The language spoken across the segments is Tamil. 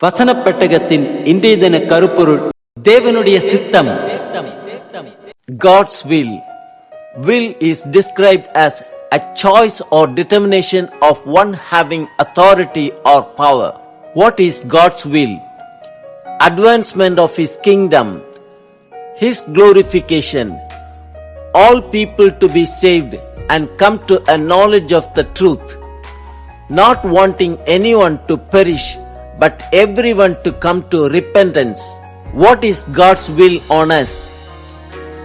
வசனப் பெட்டகத்தின் இன்றைய தின கருப்பொருள் தேவனுடைய சித்தம் God's will. Will is described as a choice or determination of one having authority or power. What is God's will? Advancement of His kingdom, His glorification, all people to be saved and come to a knowledge of the truth, not wanting anyone to perish, but everyone to come to repentance. What is God's will on us?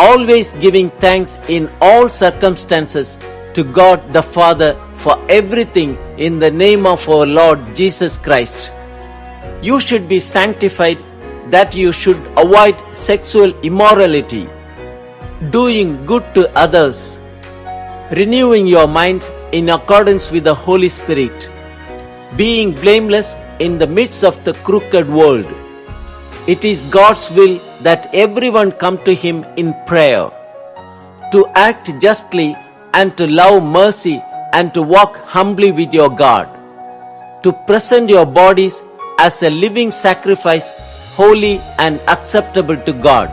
always giving thanks in all circumstances to God the Father for everything in the name of our Lord Jesus Christ. You should be sanctified that you should avoid sexual immorality, doing good to others, renewing your minds in accordance with the Holy Spirit, being blameless in the midst of the crooked world. It is God's will that everyone come to Him in prayer, to act justly and to love mercy and to walk humbly with your God, to present your bodies as a living sacrifice, holy and acceptable to God.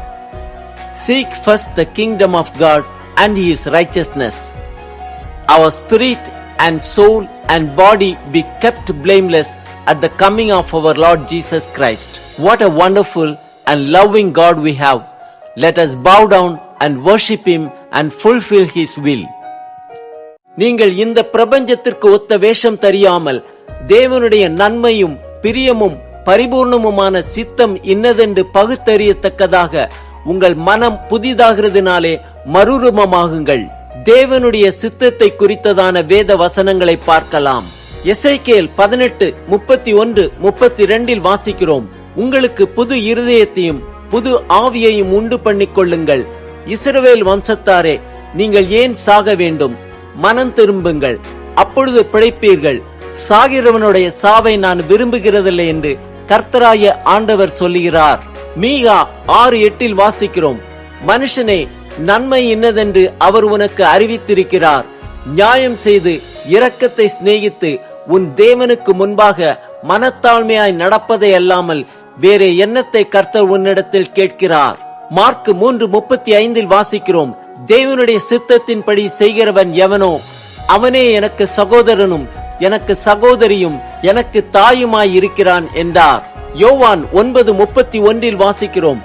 Seek first the kingdom of God and His righteousness. Our spirit and soul and body be kept blameless at the coming of our Lord Jesus Christ. What a wonderful and loving God we have. Let us bow down and worship Him and fulfill His will. நீங்கள் இந்த பிரபஞ்சத்திற்கு ஒத்த வேஷம் தெரியாமல் தேவனுடைய நன்மையும் பிரியமும் பரிபூர்ணமுமான சித்தம் இன்னதென்று பகுத்தறியத்தக்கதாக உங்கள் மனம் புதிதாகிறதுனாலே மறுரூபமாகுங்கள் தேவனுடைய சித்தத்தை குறித்ததான வேத வசனங்களை பார்க்கலாம் எஸ்ஐகேல் பதினெட்டு முப்பத்தி ஒன்று முப்பத்தி ரெண்டில் வாசிக்கிறோம். உங்களுக்கு புது இருதயத்தையும் புது ஆவியையும் உண்டு பண்ணிக் கொள்ளுங்கள் இஸ்ரவேல் வம்சத்தாரே நீங்கள் ஏன் சாக வேண்டும்? மனம் திரும்புங்கள். அப்பொழுது பிழைப்பீர்கள். சாகிறவனுடைய சாவை நான் விரும்புகிறதில்லை என்று கர்த்தராய ஆண்டவர் சொல்லுகிறார். மீகா ஆறு எட்டில் வாசிக்கிறோம். மனுஷனே நன்மை இன்னதென்று அவர் உனக்கு அறிவித்திருக்கிறார். நியாயம் செய்து இரக்கத்தை சிநேகித்து உன் தேவனுக்கு முன்பாக மனத்தாழ்மையாய் நடப்பதை அல்லாமல் வேறே எண்ணத்தை கர்த்தர் உன்னிடத்தில் கேட்கிறார். மார்க் மூன்று முப்பத்தி ஐந்தில் வாசிக்கிறோம். தேவனுடைய சித்தத்தின்படி செய்கிறவன் எவனோ அவனே எனக்கு சகோதரனும் எனக்கு சகோதரியும் எனக்கு தாயுமாய் இருக்கிறான் என்றார். யோவான் ஒன்பது முப்பத்தி ஒன்றில் வாசிக்கிறோம்.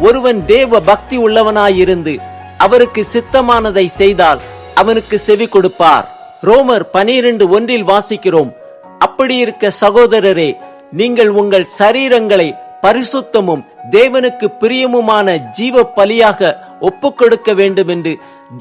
ஒருவன் தேவ பக்தி உள்ளவனாயிருந்து அவருக்கு சித்தமானதை செய்தால் அவனுக்கு செவி கொடுப்பார். ரோமர் பனிரெண்டு ஒன்றில் வாசிக்கிறோம் அப்படி இருக்க சகோதரரே நீங்கள் உங்கள் சரீரங்களை பரிசுத்தமும் தேவனுக்கு பிரியமுமான ஜீவ பலியாக ஒப்பு கொடுக்க வேண்டும் என்று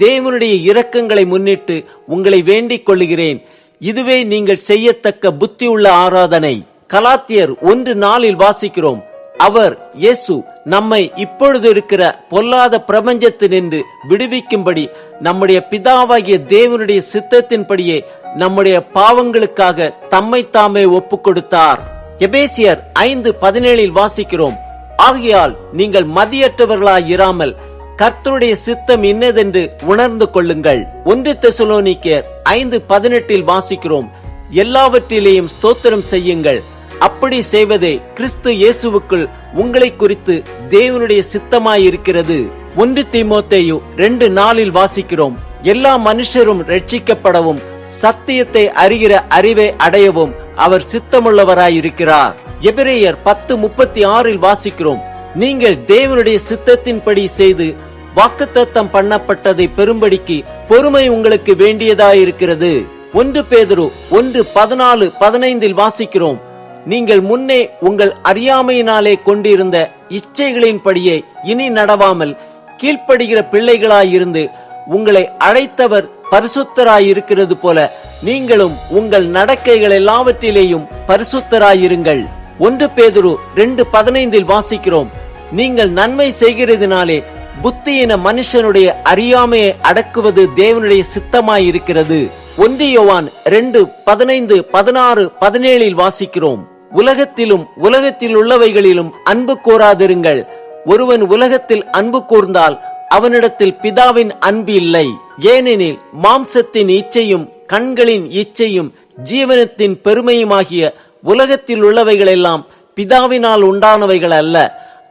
தேவனுடைய இரக்கங்களை முன்னிட்டு உங்களை வேண்டிக் கொள்ளுகிறேன். இதுவே நீங்கள் செய்யத்தக்க புத்தியுள்ள ஆராதனை. கலாத்தியர் ஒன்று நாளில் வாசிக்கிறோம் அவர் இயேசு நம்மை இப்பொழுது இருக்கிற பொல்லாத பிரபஞ்சத்தினின்று விடுவிக்கும்படி நம்முடைய பிதாவாகிய தேவனுடைய சித்தத்தின்படியே நம்முடைய பாவங்களுக்காக தம்மை தாமே ஒப்பு கொடுத்தார் எபேசியர் ஐந்து பதினேழில் வாசிக்கிறோம். ஆகையால் நீங்கள் மதியற்றவர்களாய் இராமல் கர்த்தருடைய சித்தம் இன்னதென்று உணர்ந்து கொள்ளுங்கள். ஒன்று தெசுலோனிக்கர் ஐந்து பதினெட்டில் வாசிக்கிறோம். எல்லாவற்றிலேயும் ஸ்தோத்திரம் செய்யுங்கள். அப்படி செய்வதே கிறிஸ்து இயேசுவுக்குள் உங்களை குறித்து தேவனுடைய சித்தமாயிருக்கிறது. ஒன்று தீமோத்தேயு ரெண்டு நாளில் வாசிக்கிறோம். எல்லா மனுஷரும் ரட்சிக்கப்படவும் சத்தியத்தை அறிகிற அறிவை அடையவும் அவர் சித்தமுள்ளவராயிருக்கிறார். எபிரேயர் பத்து முப்பத்தி ஆறில் வாசிக்கிறோம். நீங்கள் தேவனுடைய சித்தத்தின்படி செய்து வாக்குத்தத்தம் பண்ணப்பட்டதை பெரும்படிக்கு பொறுமை உங்களுக்கு வேண்டியதாயிருக்கிறது. ஒன்று பேதரு ஒன்று பதினாலு பதினைந்தில் வாசிக்கிறோம். நீங்கள் முன்னே உங்கள் அறியாமையினாலே கொண்டிருந்த இச்சைகளின்படியே இனி நடவாமல் கீழ்ப்படுகிற பிள்ளைகளாயிருந்து உங்களை அழைத்தவர் பரிசுத்தராயிருக்கிறது போல நீங்களும் உங்கள் நடக்கைகள் எல்லாவற்றிலேயும் பரிசுத்தராயிருங்கள். ஒன்று பேதுரு ரெண்டு பதினைந்தில் வாசிக்கிறோம். நீங்கள் நன்மை செய்கிறதுனாலே புத்தியின மனுஷனுடைய அறியாமையை அடக்குவது தேவனுடைய சித்தமாயிருக்கிறது. ஒன்றியோவான் ரெண்டு பதினைந்து பதினாறு பதினேழில் வாசிக்கிறோம். உலகத்திலும் உலகத்தில் உள்ளவைகளிலும் அன்பு கோராதிருங்கள். ஒருவன் உலகத்தில் அன்பு கூர்ந்தால் அவனிடத்தில் பிதாவின் அன்பு இல்லை. ஏனெனில் மாம்சத்தின் இச்சையும் கண்களின் இச்சையும் ஜீவனத்தின் பெருமையுமாகிய உலகத்தில் உள்ளவைகளெல்லாம் பிதாவினால் உண்டானவைகள் அல்ல.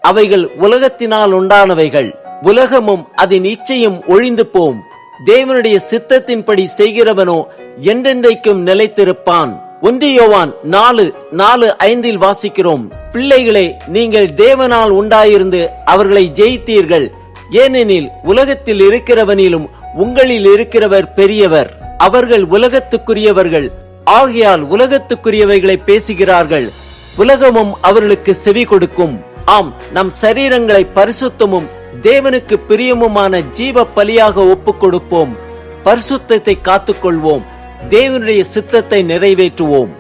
அவைகள் உலகத்தினால் உண்டானவைகள். உலகமும் அதன் இச்சையும் ஒழிந்து போம். தேவனுடைய சித்தத்தின்படி செய்கிறவனோ என்றென்றைக்கும் நிலைத்திருப்பான். ஒன்றியோவான் நாலு நாலு ஐந்தில் வாசிக்கிறோம். பிள்ளைகளே நீங்கள் தேவனால் உண்டாயிருந்து அவர்களை ஜெயித்தீர்கள். ஏனெனில் உலகத்தில் இருக்கிறவனிலும் உங்களில் இருக்கிறவர் பெரியவர். அவர்கள் உலகத்துக்குரியவர்கள். ஆகையால் உலகத்துக்குரியவைகளை பேசுகிறார்கள். உலகமும் அவர்களுக்கு செவி கொடுக்கும். ஆம் நம் சரீரங்களை பரிசுத்தமும் தேவனுக்கு பிரியமுமான ஜீவ பலியாக ஒப்புக் கொடுப்போம் பரிசுத்தத்தை காத்துக்கொள்வோம். தேவனுடைய சித்தத்தை நிறைவேற்றுவோம்.